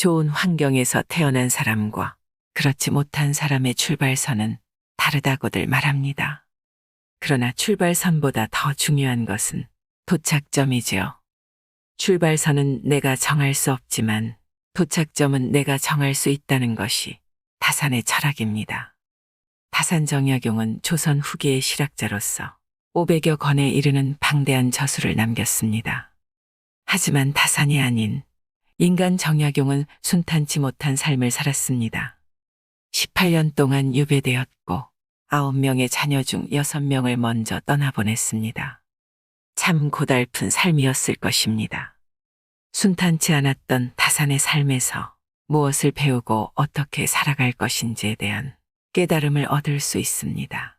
좋은 환경에서 태어난 사람과 그렇지 못한 사람의 출발선은 다르다고들 말합니다. 그러나 출발선보다 더 중요한 것은 도착점이지요. 출발선은 내가 정할 수 없지만 도착점은 내가 정할 수 있다는 것이 다산의 철학입니다. 다산 정약용은 조선 후기의 실학자로서 500여 권에 이르는 방대한 저수를 남겼습니다. 하지만 다산이 아닌 인간 정약용은 순탄치 못한 삶을 살았습니다. 18년 동안 유배되었고 9명의 자녀 중 6명을 먼저 떠나보냈습니다. 참 고달픈 삶이었을 것입니다. 순탄치 않았던 다산의 삶에서 무엇을 배우고 어떻게 살아갈 것인지에 대한 깨달음을 얻을 수 있습니다.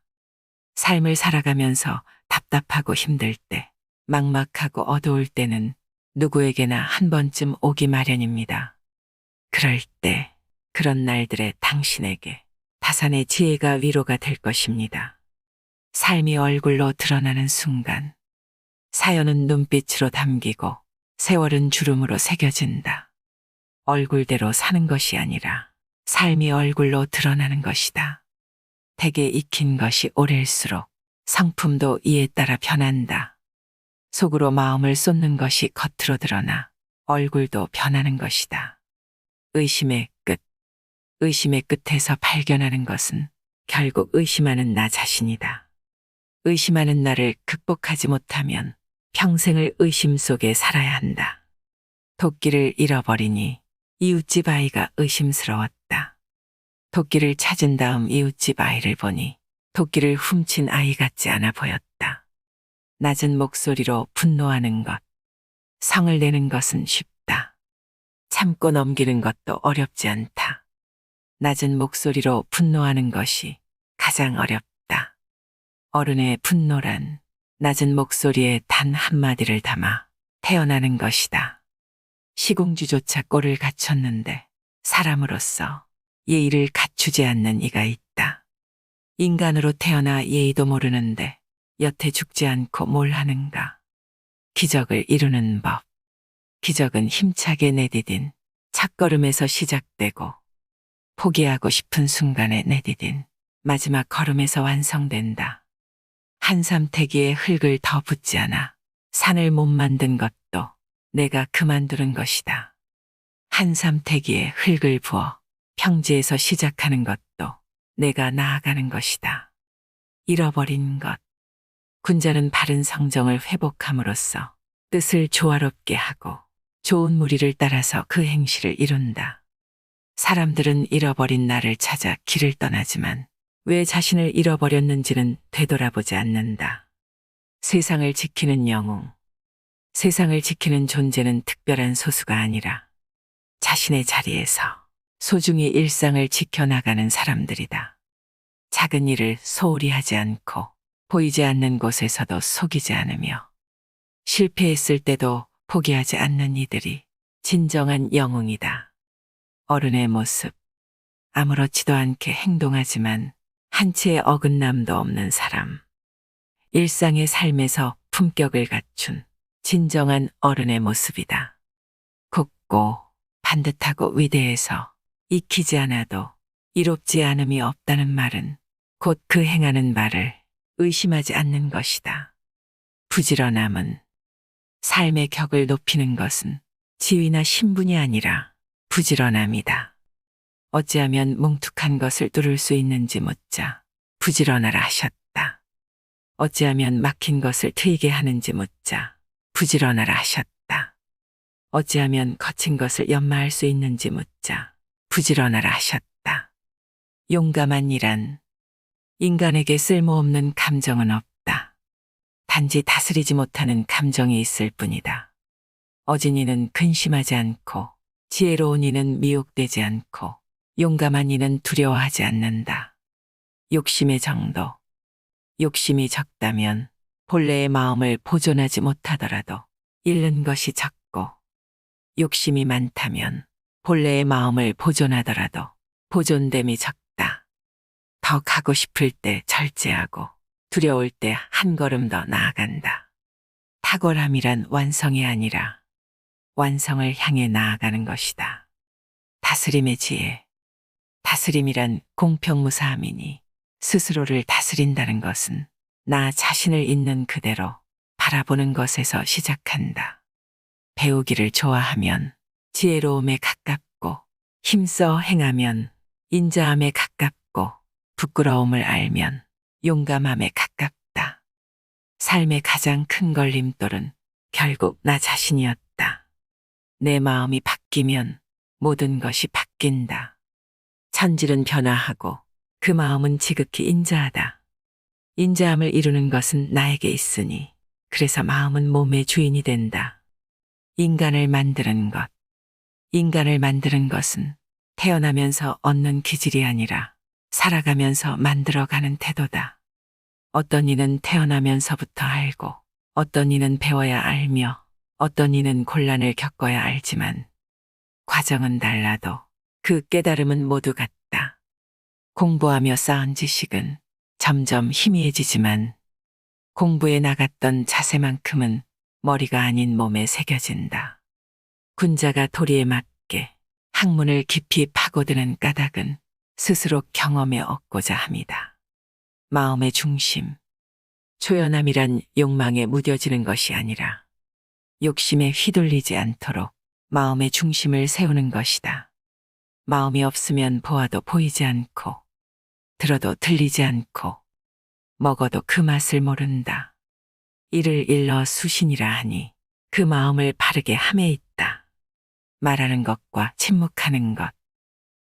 삶을 살아가면서 답답하고 힘들 때, 막막하고 어두울 때는 누구에게나 한 번쯤 오기 마련입니다. 그럴 때, 그런 날들에 당신에게 다산의 지혜가 위로가 될 것입니다. 삶이 얼굴로 드러나는 순간, 사연은 눈빛으로 담기고 세월은 주름으로 새겨진다. 얼굴대로 사는 것이 아니라 삶이 얼굴로 드러나는 것이다. 대개 익힌 것이 오래일수록 성품도 이에 따라 변한다. 속으로 마음을 쏟는 것이 겉으로 드러나 얼굴도 변하는 것이다. 의심의 끝. 의심의 끝에서 발견하는 것은 결국 의심하는 나 자신이다. 의심하는 나를 극복하지 못하면 평생을 의심 속에 살아야 한다. 도끼를 잃어버리니 이웃집 아이가 의심스러웠다. 도끼를 찾은 다음 이웃집 아이를 보니 도끼를 훔친 아이 같지 않아 보였다. 낮은 목소리로 분노하는 것. 성을 내는 것은 쉽다. 참고 넘기는 것도 어렵지 않다. 낮은 목소리로 분노하는 것이 가장 어렵다. 어른의 분노란 낮은 목소리에 단 한마디를 담아 태어나는 것이다. 시공주조차 꼴을 갖췄는데 사람으로서 예의를 갖추지 않는 이가 있다. 인간으로 태어나 예의도 모르는데 여태 죽지 않고 뭘 하는가. 기적을 이루는 법. 기적은 힘차게 내디딘 첫걸음에서 시작되고 포기하고 싶은 순간에 내디딘 마지막 걸음에서 완성된다. 한삼태기에 흙을 더 붓지 않아 산을 못 만든 것도 내가 그만두는 것이다. 한삼태기에 흙을 부어 평지에서 시작하는 것도 내가 나아가는 것이다. 잃어버린 것. 군자는 바른 성정을 회복함으로써 뜻을 조화롭게 하고 좋은 무리를 따라서 그 행실을 이룬다. 사람들은 잃어버린 나를 찾아 길을 떠나지만 왜 자신을 잃어버렸는지는 되돌아보지 않는다. 세상을 지키는 영웅. 세상을 지키는 존재는 특별한 소수가 아니라 자신의 자리에서 소중히 일상을 지켜나가는 사람들이다. 작은 일을 소홀히 하지 않고 보이지 않는 곳에서도 속이지 않으며 실패했을 때도 포기하지 않는 이들이 진정한 영웅이다. 어른의 모습. 아무렇지도 않게 행동하지만 한 채의 어긋남도 없는 사람. 일상의 삶에서 품격을 갖춘 진정한 어른의 모습이다. 곱고 반듯하고 위대해서 익히지 않아도 이롭지 않음이 없다는 말은 곧 그 행하는 말을 의심하지 않는 것이다. 부지런함은 삶의 격을 높이는 것은 지위나 신분이 아니라 부지런함이다. 어찌하면 뭉툭한 것을 뚫을 수 있는지 묻자 부지런하라 하셨다. 어찌하면 막힌 것을 트이게 하는지 묻자 부지런하라 하셨다. 어찌하면 거친 것을 연마할 수 있는지 묻자 부지런하라 하셨다. 용감한 이란 인간에게 쓸모없는 감정은 없다. 단지 다스리지 못하는 감정이 있을 뿐이다. 어진 이는 근심하지 않고 지혜로운 이는 미혹되지 않고 용감한 이는 두려워하지 않는다. 욕심의 정도. 욕심이 적다면 본래의 마음을 보존하지 못하더라도 잃는 것이 적고 욕심이 많다면 본래의 마음을 보존하더라도 보존됨이 적다. 더 가고 싶을 때 절제하고 두려울 때 한 걸음 더 나아간다. 탁월함이란 완성이 아니라 완성을 향해 나아가는 것이다. 다스림의 지혜. 다스림이란 공평무사함이니 스스로를 다스린다는 것은 나 자신을 있는 그대로 바라보는 것에서 시작한다. 배우기를 좋아하면 지혜로움에 가깝고 힘써 행하면 인자함에 가깝고 부끄러움을 알면 용감함에 가깝다. 삶의 가장 큰 걸림돌은 결국 나 자신이었다. 내 마음이 바뀌면 모든 것이 바뀐다. 천질은 변화하고 그 마음은 지극히 인자하다. 인자함을 이루는 것은 나에게 있으니 그래서 마음은 몸의 주인이 된다. 인간을 만드는 것. 인간을 만드는 것은 태어나면서 얻는 기질이 아니라 살아가면서 만들어가는 태도다. 어떤 이는 태어나면서부터 알고 어떤 이는 배워야 알며 어떤 이는 곤란을 겪어야 알지만 과정은 달라도 그 깨달음은 모두 같다. 공부하며 쌓은 지식은 점점 희미해지지만 공부에 나갔던 자세만큼은 머리가 아닌 몸에 새겨진다. 군자가 도리에 맞게 학문을 깊이 파고드는 까닭은 스스로 경험에 얻고자 합니다. 마음의 중심. 초연함이란 욕망에 무뎌지는 것이 아니라 욕심에 휘둘리지 않도록 마음의 중심을 세우는 것이다. 마음이 없으면 보아도 보이지 않고 들어도 들리지 않고 먹어도 그 맛을 모른다. 이를 일러 수신이라 하니 그 마음을 바르게 함에 있다. 말하는 것과 침묵하는 것.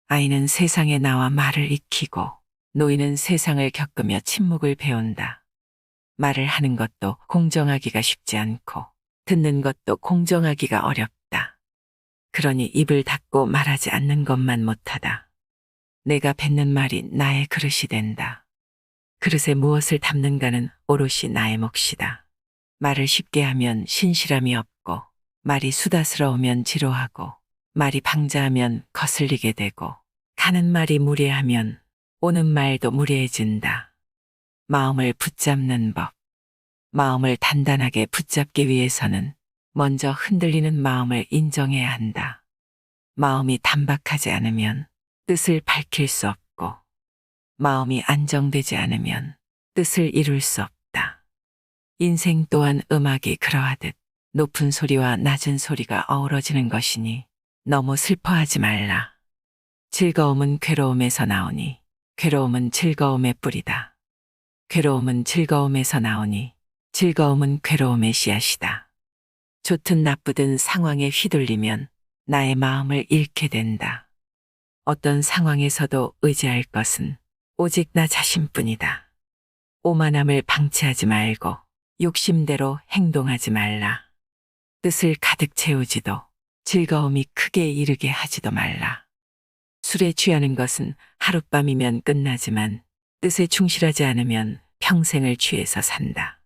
아이는 세상에 나와 말을 익히고 노인은 세상을 겪으며 침묵을 배운다. 말을 하는 것도 공정하기가 쉽지 않고 듣는 것도 공정하기가 어렵다. 그러니 입을 닫고 말하지 않는 것만 못하다. 내가 뱉는 말이 나의 그릇이 된다. 그릇에 무엇을 담는가는 오롯이 나의 몫이다. 말을 쉽게 하면 신실함이 없고, 말이 수다스러우면 지루하고, 말이 방자하면 거슬리게 되고, 가는 말이 무례하면 오는 말도 무례해진다. 마음을 붙잡는 법. 마음을 단단하게 붙잡기 위해서는 먼저 흔들리는 마음을 인정해야 한다. 마음이 단박하지 않으면 뜻을 밝힐 수 없고, 마음이 안정되지 않으면 뜻을 이룰 수 없다. 인생 또한 음악이 그러하듯 높은 소리와 낮은 소리가 어우러지는 것이니 너무 슬퍼하지 말라. 즐거움은 괴로움에서 나오니 괴로움은 즐거움의 뿌리다. 괴로움은 즐거움에서 나오니 즐거움은 괴로움의 씨앗이다. 좋든 나쁘든 상황에 휘둘리면 나의 마음을 잃게 된다. 어떤 상황에서도 의지할 것은 오직 나 자신뿐이다. 오만함을 방치하지 말고 욕심대로 행동하지 말라. 뜻을 가득 채우지도 즐거움이 크게 이르게 하지도 말라. 술에 취하는 것은 하룻밤이면 끝나지만 뜻에 충실하지 않으면 평생을 취해서 산다.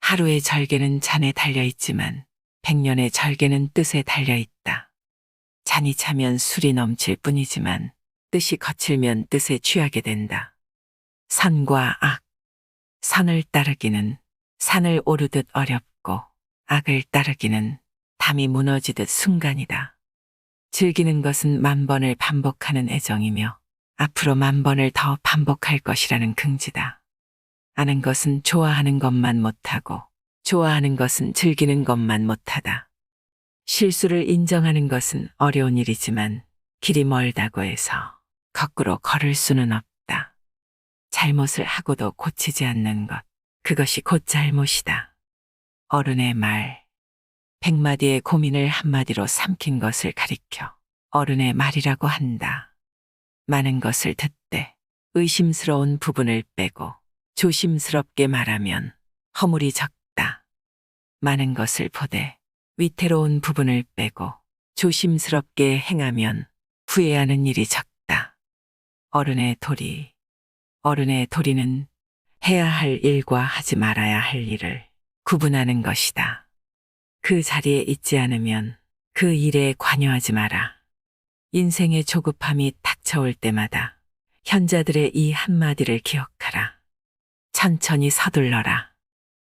하루의 절개는 잔에 달려 있지만 백년의 절개는 뜻에 달려 있다. 잔이 차면 술이 넘칠 뿐이지만 뜻이 거칠면 뜻에 취하게 된다. 선과 악. 선을 따르기는 산을 오르듯 어렵고 악을 따르기는 담이 무너지듯 순간이다. 즐기는 것은 만 번을 반복하는 애정이며 앞으로 만 번을 더 반복할 것이라는 긍지다. 아는 것은 좋아하는 것만 못하고 좋아하는 것은 즐기는 것만 못하다. 실수를 인정하는 것은 어려운 일이지만 길이 멀다고 해서 거꾸로 걸을 수는 없다. 잘못을 하고도 고치지 않는 것, 그것이 곧 잘못이다. 어른의 말, 백마디의 고민을 한마디로 삼킨 것을 가리켜 어른의 말이라고 한다. 많은 것을 듣되 의심스러운 부분을 빼고 조심스럽게 말하면 허물이 적다. 많은 것을 보되 위태로운 부분을 빼고 조심스럽게 행하면 후회하는 일이 적다. 어른의 도리. 어른의 도리는 해야 할 일과 하지 말아야 할 일을 구분하는 것이다. 그 자리에 있지 않으면 그 일에 관여하지 마라. 인생의 조급함이 닥쳐올 때마다 현자들의 이 한마디를 기억하라. 천천히 서둘러라.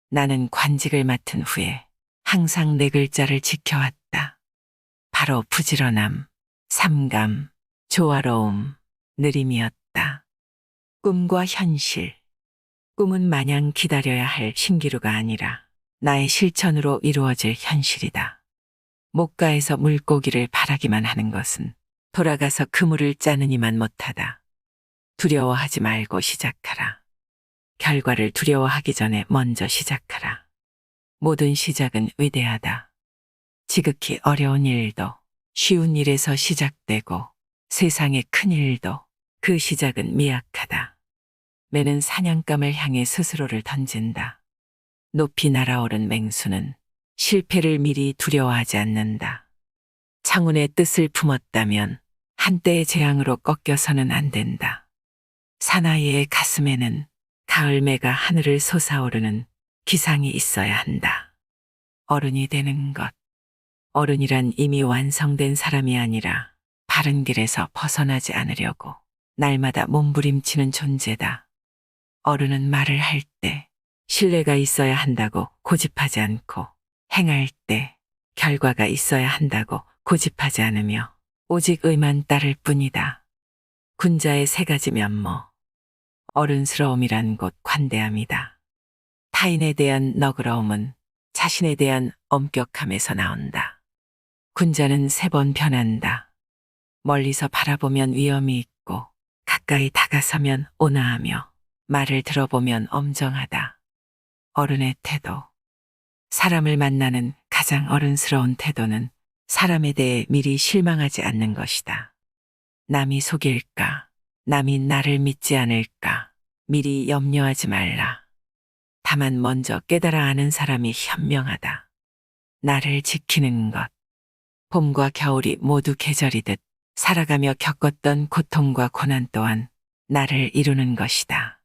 나는 관직을 맡은 후에 항상 네 글자를 지켜왔다. 바로 부지런함. 삼감, 조화로움, 느림이었다. 꿈과 현실. 꿈은 마냥 기다려야 할 신기루가 아니라 나의 실천으로 이루어질 현실이다. 목가에서 물고기를 바라기만 하는 것은 돌아가서 그물을 짜느니만 못하다. 두려워하지 말고 시작하라. 결과를 두려워하기 전에 먼저 시작하라. 모든 시작은 위대하다. 지극히 어려운 일도 쉬운 일에서 시작되고 세상의 큰 일도 그 시작은 미약하다. 매는 사냥감을 향해 스스로를 던진다. 높이 날아오른 맹수는 실패를 미리 두려워하지 않는다. 창운의 뜻을 품었다면 한때의 재앙으로 꺾여서는 안 된다. 사나이의 가슴에는 가을매가 하늘을 솟아오르는 기상이 있어야 한다. 어른이 되는 것. 어른이란 이미 완성된 사람이 아니라 바른 길에서 벗어나지 않으려고 날마다 몸부림치는 존재다. 어른은 말을 할 때 신뢰가 있어야 한다고 고집하지 않고 행할 때 결과가 있어야 한다고 고집하지 않으며 오직 의만 따를 뿐이다. 군자의 세 가지 면모. 어른스러움이란 곧 관대함이다. 타인에 대한 너그러움은 자신에 대한 엄격함에서 나온다. 군자는 세 번 변한다. 멀리서 바라보면 위험이 있고 가까이 다가서면 온화하며 말을 들어보면 엄정하다. 어른의 태도. 사람을 만나는 가장 어른스러운 태도는 사람에 대해 미리 실망하지 않는 것이다. 남이 속일까? 남이 나를 믿지 않을까? 미리 염려하지 말라. 다만 먼저 깨달아 아는 사람이 현명하다. 나를 지키는 것. 봄과 겨울이 모두 계절이듯 살아가며 겪었던 고통과 고난 또한 나를 이루는 것이다.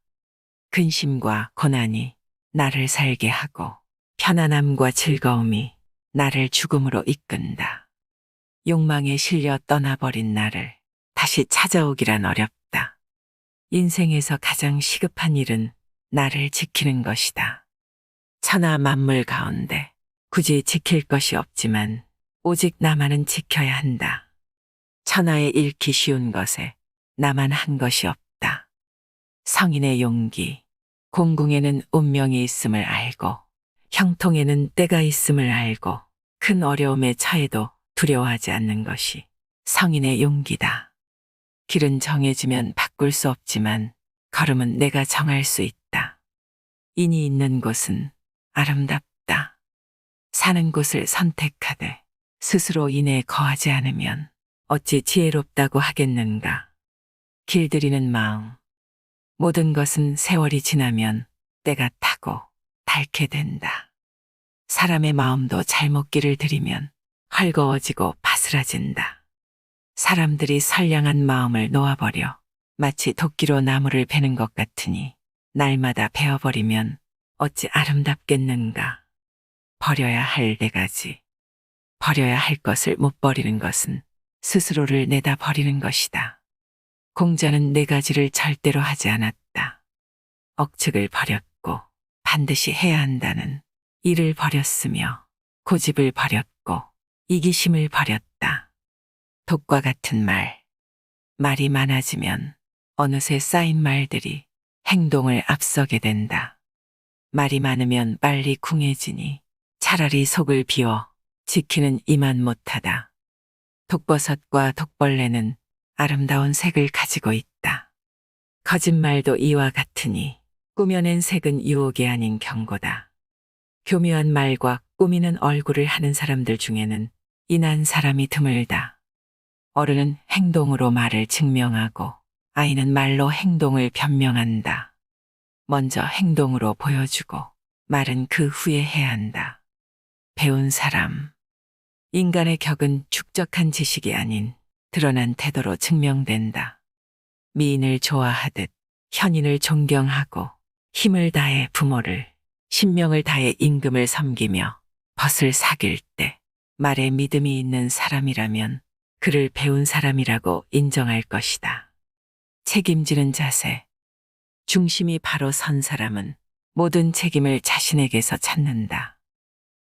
근심과 고난이 나를 살게 하고 편안함과 즐거움이 나를 죽음으로 이끈다. 욕망에 실려 떠나버린 나를 다시 찾아오기란 어렵다. 인생에서 가장 시급한 일은 나를 지키는 것이다. 천하 만물 가운데 굳이 지킬 것이 없지만 오직 나만은 지켜야 한다. 천하에 잃기 쉬운 것에 나만 한 것이 없다. 성인의 용기, 공궁에는 운명이 있음을 알고 형통에는 때가 있음을 알고 큰 어려움에 처해도 두려워하지 않는 것이 성인의 용기다. 길은 정해지면 바꿀 수 없지만 걸음은 내가 정할 수 있다. 인이 있는 곳은 아름답다. 사는 곳을 선택하되 스스로 인에 거하지 않으면 어찌 지혜롭다고 하겠는가. 길들이는 마음. 모든 것은 세월이 지나면 때가 타고 닳게 된다. 사람의 마음도 잘못 길을 들이면 헐거워지고 바스라진다. 사람들이 선량한 마음을 놓아버려 마치 도끼로 나무를 베는 것 같으니 날마다 베어버리면 어찌 아름답겠는가. 버려야 할네 가지. 버려야 할 것을 못 버리는 것은 스스로를 내다 버리는 것이다. 공자는 네 가지를 절대로 하지 않았다. 억측을 버렸고 반드시 해야 한다는 일을 버렸으며 고집을 버렸고 이기심을 버렸다. 독과 같은 말. 말이 많아지면 어느새 쌓인 말들이 행동을 앞서게 된다. 말이 많으면 빨리 궁해지니 차라리 속을 비워 지키는 이만 못하다. 독버섯과 독벌레는 아름다운 색을 가지고 있다. 거짓말도 이와 같으니 꾸며낸 색은 유혹이 아닌 경고다. 교묘한 말과 꾸미는 얼굴을 하는 사람들 중에는 인한 사람이 드물다. 어른은 행동으로 말을 증명하고 아이는 말로 행동을 변명한다. 먼저 행동으로 보여주고 말은 그 후에 해야 한다. 배운 사람. 인간의 격은 축적한 지식이 아닌 드러난 태도로 증명된다. 미인을 좋아하듯 현인을 존경하고 힘을 다해 부모를, 신명을 다해 임금을 섬기며 벗을 사귈 때 말에 믿음이 있는 사람이라면 그를 배운 사람이라고 인정할 것이다. 책임지는 자세. 중심이 바로 선 사람은 모든 책임을 자신에게서 찾는다.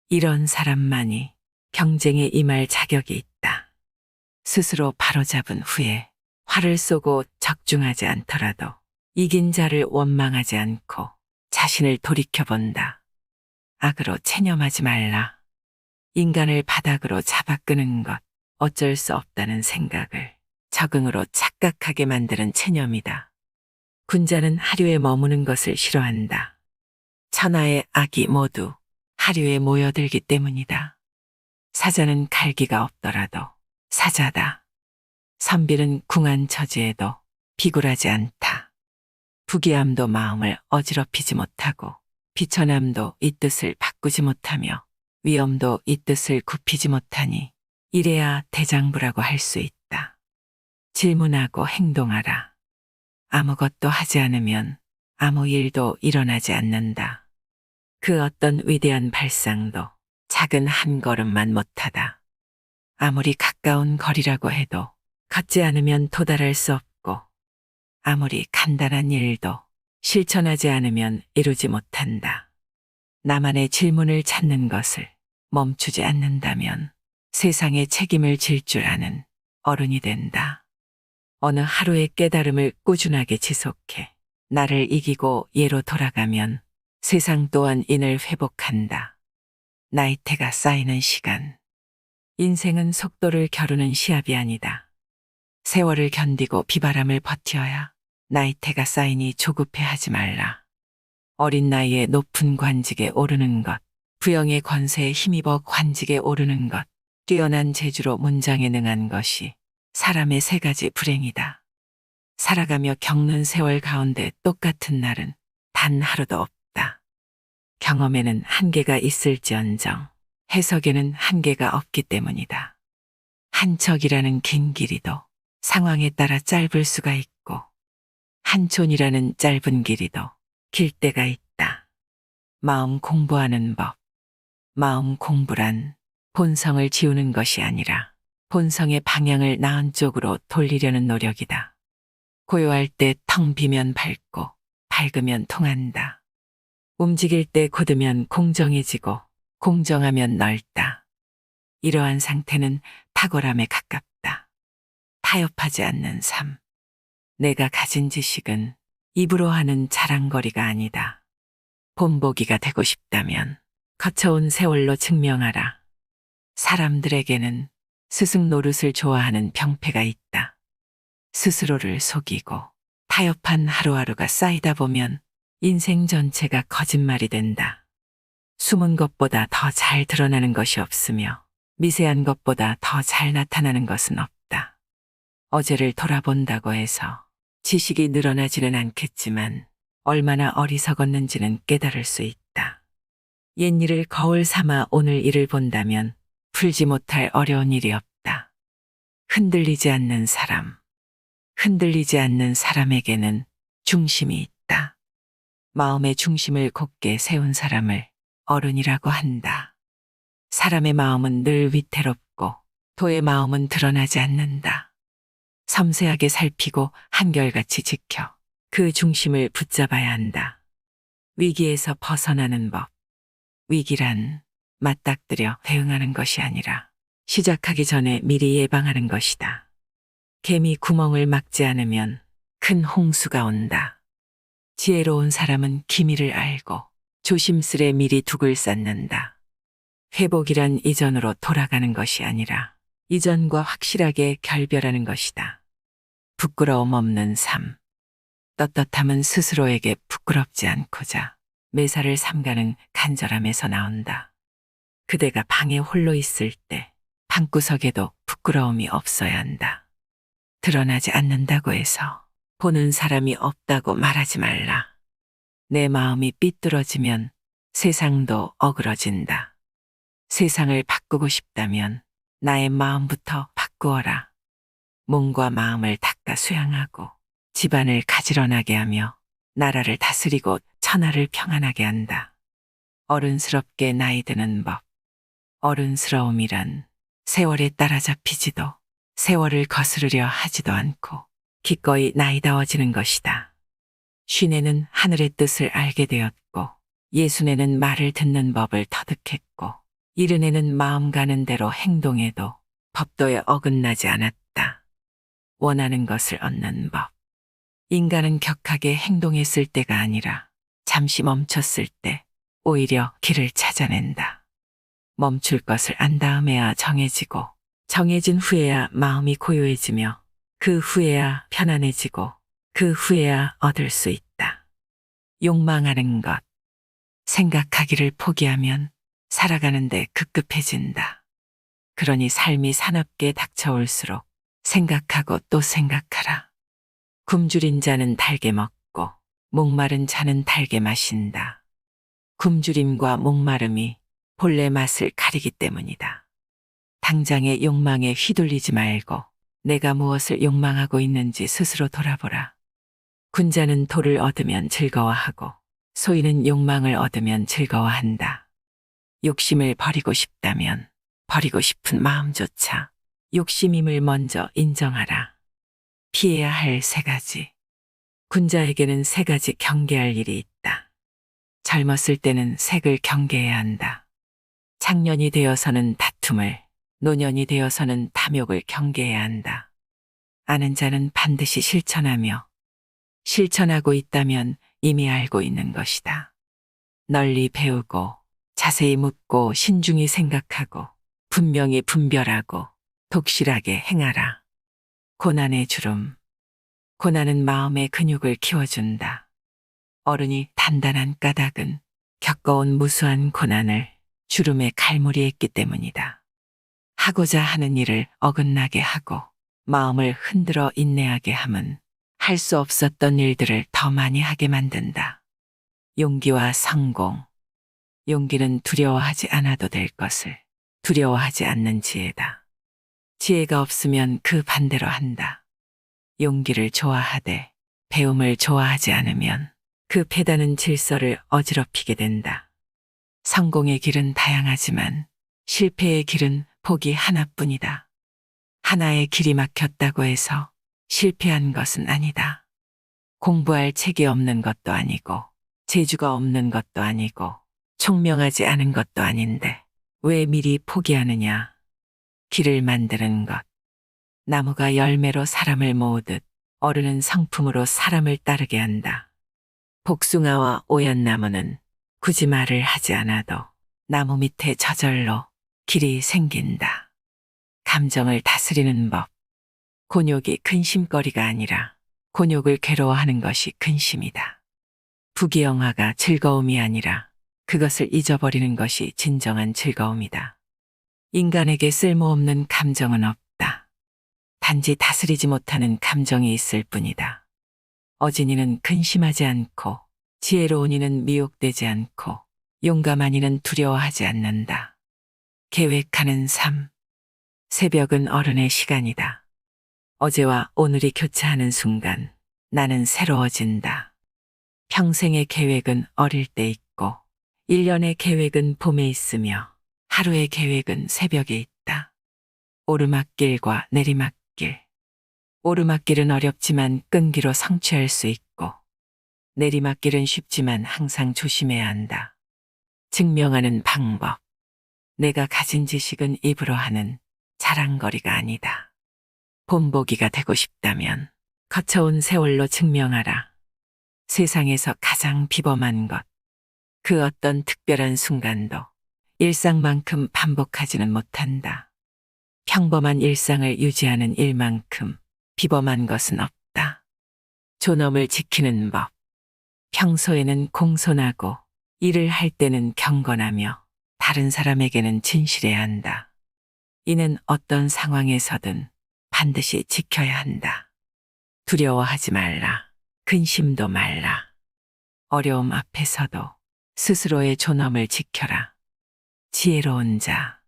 이런 사람만이 경쟁에 임할 자격이 있다. 스스로 바로잡은 후에 화를 쏘고 적중하지 않더라도 이긴 자를 원망하지 않고 자신을 돌이켜본다. 악으로 체념하지 말라. 인간을 바닥으로 잡아끄는 것, 어쩔 수 없다는 생각을 적응으로 착각하게 만드는 체념이다. 군자는 하류에 머무는 것을 싫어한다. 천하의 악이 모두 하류에 모여들기 때문이다. 사자는 갈기가 없더라도 사자다. 선비는 궁한 처지에도 비굴하지 않다. 부귀함도 마음을 어지럽히지 못하고 비천함도 이 뜻을 바꾸지 못하며 위엄도 이 뜻을 굽히지 못하니 이래야 대장부라고 할 수 있다. 질문하고 행동하라. 아무것도 하지 않으면 아무 일도 일어나지 않는다. 그 어떤 위대한 발상도 작은 한 걸음만 못하다. 아무리 가까운 거리라고 해도 걷지 않으면 도달할 수 없고 아무리 간단한 일도 실천하지 않으면 이루지 못한다. 나만의 질문을 찾는 것을 멈추지 않는다면 세상의 책임을 질 줄 아는 어른이 된다. 어느 하루의 깨달음을 꾸준하게 지속해 나를 이기고 예로 돌아가면 세상 또한 인을 회복한다. 나이테가 쌓이는 시간. 인생은 속도를 겨루는 시합이 아니다. 세월을 견디고 비바람을 버텨야 나이테가 쌓이니 조급해 하지 말라. 어린 나이에 높은 관직에 오르는 것, 부영의 권세에 힘입어 관직에 오르는 것, 뛰어난 재주로 문장에 능한 것이 사람의 세 가지 불행이다. 살아가며 겪는 세월 가운데 똑같은 날은 단 하루도 없다. 경험에는 한계가 있을지언정 해석에는 한계가 없기 때문이다. 한 척이라는 긴 길이도 상황에 따라 짧을 수가 있고 한 촌이라는 짧은 길이도 길 때가 있다. 마음 공부하는 법. 마음 공부란 본성을 지우는 것이 아니라 본성의 방향을 나은 쪽으로 돌리려는 노력이다. 고요할 때 텅 비면 밝고 밝으면 통한다. 움직일 때 굳으면 공정해지고 공정하면 넓다. 이러한 상태는 탁월함에 가깝다. 타협하지 않는 삶. 내가 가진 지식은 입으로 하는 자랑거리가 아니다. 본보기가 되고 싶다면 거쳐온 세월로 증명하라. 사람들에게는 스승 노릇을 좋아하는 병폐가 있다. 스스로를 속이고 타협한 하루하루가 쌓이다 보면 인생 전체가 거짓말이 된다. 숨은 것보다 더 잘 드러나는 것이 없으며 미세한 것보다 더 잘 나타나는 것은 없다. 어제를 돌아본다고 해서 지식이 늘어나지는 않겠지만 얼마나 어리석었는지는 깨달을 수 있다. 옛 일을 거울 삼아 오늘 일을 본다면 풀지 못할 어려운 일이 없다. 흔들리지 않는 사람. 흔들리지 않는 사람에게는 중심이 있다. 마음의 중심을 곧게 세운 사람을 어른이라고 한다. 사람의 마음은 늘 위태롭고 도의 마음은 드러나지 않는다. 섬세하게 살피고 한결같이 지켜 그 중심을 붙잡아야 한다. 위기에서 벗어나는 법. 위기란 맞닥뜨려 대응하는 것이 아니라 시작하기 전에 미리 예방하는 것이다. 개미 구멍을 막지 않으면 큰 홍수가 온다. 지혜로운 사람은 기미를 알고 조심스레 미리 둑을 쌓는다. 회복이란 이전으로 돌아가는 것이 아니라 이전과 확실하게 결별하는 것이다. 부끄러움 없는 삶. 떳떳함은 스스로에게 부끄럽지 않고자 매사를 삼가는 간절함에서 나온다. 그대가 방에 홀로 있을 때 방구석에도 부끄러움이 없어야 한다. 드러나지 않는다고 해서 보는 사람이 없다고 말하지 말라. 내 마음이 삐뚤어지면 세상도 어그러진다. 세상을 바꾸고 싶다면 나의 마음부터 바꾸어라. 몸과 마음을 닦아 수양하고 집안을 가지런하게 하며 나라를 다스리고 천하를 평안하게 한다. 어른스럽게 나이 드는 법. 어른스러움이란 세월에 따라잡히지도 세월을 거스르려 하지도 않고 기꺼이 나이다워지는 것이다. 쉰에는 하늘의 뜻을 알게 되었고 예순에는 말을 듣는 법을 터득했고 이른에는 마음 가는 대로 행동해도 법도에 어긋나지 않았다. 원하는 것을 얻는 법. 인간은 격하게 행동했을 때가 아니라 잠시 멈췄을 때 오히려 길을 찾아낸다. 멈출 것을 안 다음에야 정해지고 정해진 후에야 마음이 고요해지며 그 후에야 편안해지고 그 후에야 얻을 수 있다. 욕망하는 것. 생각하기를 포기하면 살아가는데 급급해진다. 그러니 삶이 사납게 닥쳐올수록 생각하고 또 생각하라. 굶주린 자는 달게 먹고 목마른 자는 달게 마신다. 굶주림과 목마름이 본래 맛을 가리기 때문이다. 당장의 욕망에 휘둘리지 말고 내가 무엇을 욕망하고 있는지 스스로 돌아보라. 군자는 돌을 얻으면 즐거워하고 소인은 욕망을 얻으면 즐거워한다. 욕심을 버리고 싶다면 버리고 싶은 마음조차 욕심임을 먼저 인정하라. 피해야 할 세 가지. 군자에게는 세 가지 경계할 일이 있다. 젊었을 때는 색을 경계해야 한다. 창년이 되어서는 다툼을, 노년이 되어서는 탐욕을 경계해야 한다. 아는 자는 반드시 실천하며 실천하고 있다면 이미 알고 있는 것이다. 널리 배우고 자세히 묻고 신중히 생각하고 분명히 분별하고 독실하게 행하라. 고난의 주름. 고난은 마음의 근육을 키워준다. 어른이 단단한 까닭은 겪어온 무수한 고난을 주름에 갈무리했기 때문이다. 하고자 하는 일을 어긋나게 하고 마음을 흔들어 인내하게 함은 할 수 없었던 일들을 더 많이 하게 만든다. 용기와 성공. 용기는 두려워하지 않아도 될 것을 두려워하지 않는 지혜다. 지혜가 없으면 그 반대로 한다. 용기를 좋아하되 배움을 좋아하지 않으면 그 패다는 질서를 어지럽히게 된다. 성공의 길은 다양하지만 실패의 길은 복이 하나뿐이다. 하나의 길이 막혔다고 해서 실패한 것은 아니다. 공부할 책이 없는 것도 아니고 재주가 없는 것도 아니고 총명하지 않은 것도 아닌데 왜 미리 포기하느냐. 길을 만드는 것. 나무가 열매로 사람을 모으듯 어른은 성품으로 사람을 따르게 한다. 복숭아와 오얏나무는 굳이 말을 하지 않아도 나무 밑에 저절로 길이 생긴다. 감정을 다스리는 법. 곤욕이 근심거리가 아니라 곤욕을 괴로워하는 것이 근심이다. 부귀영화가 즐거움이 아니라 그것을 잊어버리는 것이 진정한 즐거움이다. 인간에게 쓸모없는 감정은 없다. 단지 다스리지 못하는 감정이 있을 뿐이다. 어진이는 근심하지 않고 지혜로운 이는 미혹되지 않고 용감한 이는 두려워하지 않는다. 계획하는 삶. 새벽은 어른의 시간이다. 어제와 오늘이 교차하는 순간 나는 새로워진다. 평생의 계획은 어릴 때 있고, 1년의 계획은 봄에 있으며, 하루의 계획은 새벽에 있다. 오르막길과 내리막길. 오르막길은 어렵지만 끈기로 성취할 수 있고, 내리막길은 쉽지만 항상 조심해야 한다. 증명하는 방법. 내가 가진 지식은 입으로 하는 자랑거리가 아니다. 본보기가 되고 싶다면 거쳐온 세월로 증명하라. 세상에서 가장 비범한 것. 그 어떤 특별한 순간도 일상만큼 반복하지는 못한다. 평범한 일상을 유지하는 일만큼 비범한 것은 없다. 존엄을 지키는 법. 평소에는 공손하고 일을 할 때는 경건하며 다른 사람에게는 진실해야 한다. 이는 어떤 상황에서든 반드시 지켜야 한다. 두려워하지 말라. 근심도 말라. 어려움 앞에서도 스스로의 존엄을 지켜라. 지혜로운 자.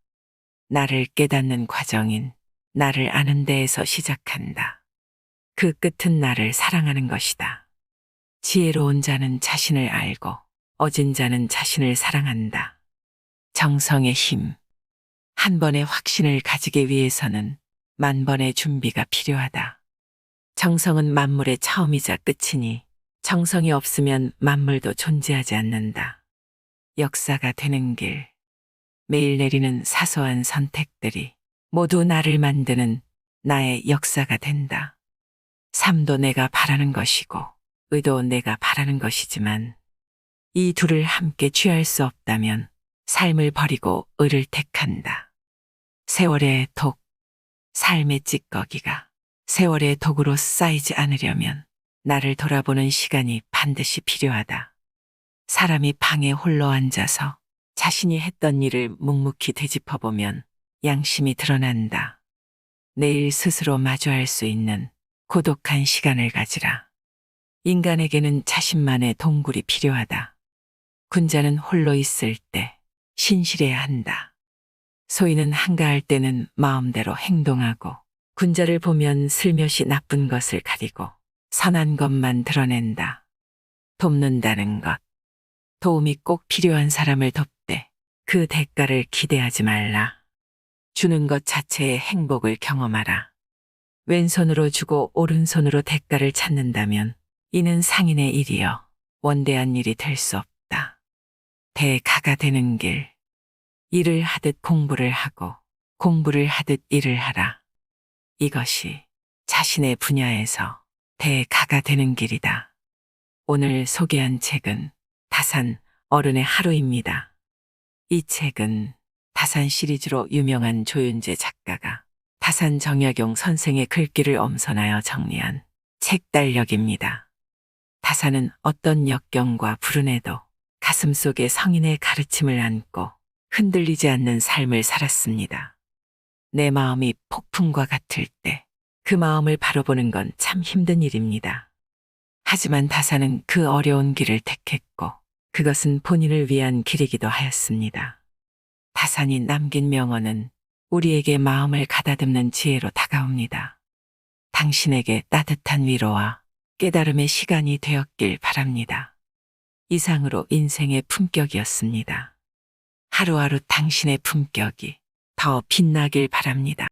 나를 깨닫는 과정인 나를 아는 데에서 시작한다. 그 끝은 나를 사랑하는 것이다. 지혜로운 자는 자신을 알고 어진 자는 자신을 사랑한다. 정성의 힘. 한 번의 확신을 가지기 위해서는 만 번의 준비가 필요하다. 정성은 만물의 처음이자 끝이니 정성이 없으면 만물도 존재하지 않는다. 역사가 되는 길. 매일 내리는 사소한 선택들이 모두 나를 만드는 나의 역사가 된다. 삶도 내가 바라는 것이고, 의도 내가 바라는 것이지만, 이 둘을 함께 취할 수 없다면 삶을 버리고 의를 택한다. 세월의 독, 삶의 찌꺼기가 세월의 독으로 쌓이지 않으려면 나를 돌아보는 시간이 반드시 필요하다. 사람이 방에 홀로 앉아서 자신이 했던 일을 묵묵히 되짚어보면 양심이 드러난다. 내일 스스로 마주할 수 있는 고독한 시간을 가지라. 인간에게는 자신만의 동굴이 필요하다. 군자는 홀로 있을 때 신실해야 한다. 소인은 한가할 때는 마음대로 행동하고 군자를 보면 슬며시 나쁜 것을 가리고 선한 것만 드러낸다. 돕는다는 것. 도움이 꼭 필요한 사람을 돕되 그 대가를 기대하지 말라. 주는 것 자체의 행복을 경험하라. 왼손으로 주고 오른손으로 대가를 찾는다면 이는 상인의 일이여 원대한 일이 될 수 없다. 대가가 되는 길. 일을 하듯 공부를 하고 공부를 하듯 일을 하라. 이것이 자신의 분야에서 대가가 되는 길이다. 오늘 소개한 책은 다산 어른의 하루입니다. 이 책은 다산 시리즈로 유명한 조윤재 작가가 다산 정약용 선생의 글귀를 엄선하여 정리한 책 달력입니다. 다산은 어떤 역경과 불운에도 가슴 속에 성인의 가르침을 안고 흔들리지 않는 삶을 살았습니다. 내 마음이 폭풍과 같을 때 그 마음을 바라보는 건 참 힘든 일입니다. 하지만 다사는 그 어려운 길을 택했고 그것은 본인을 위한 길이기도 하였습니다. 다산이 남긴 명언은 우리에게 마음을 가다듬는 지혜로 다가옵니다. 당신에게 따뜻한 위로와 깨달음의 시간이 되었길 바랍니다. 이상으로 인생의 품격이었습니다. 하루하루 당신의 품격이 더 빛나길 바랍니다.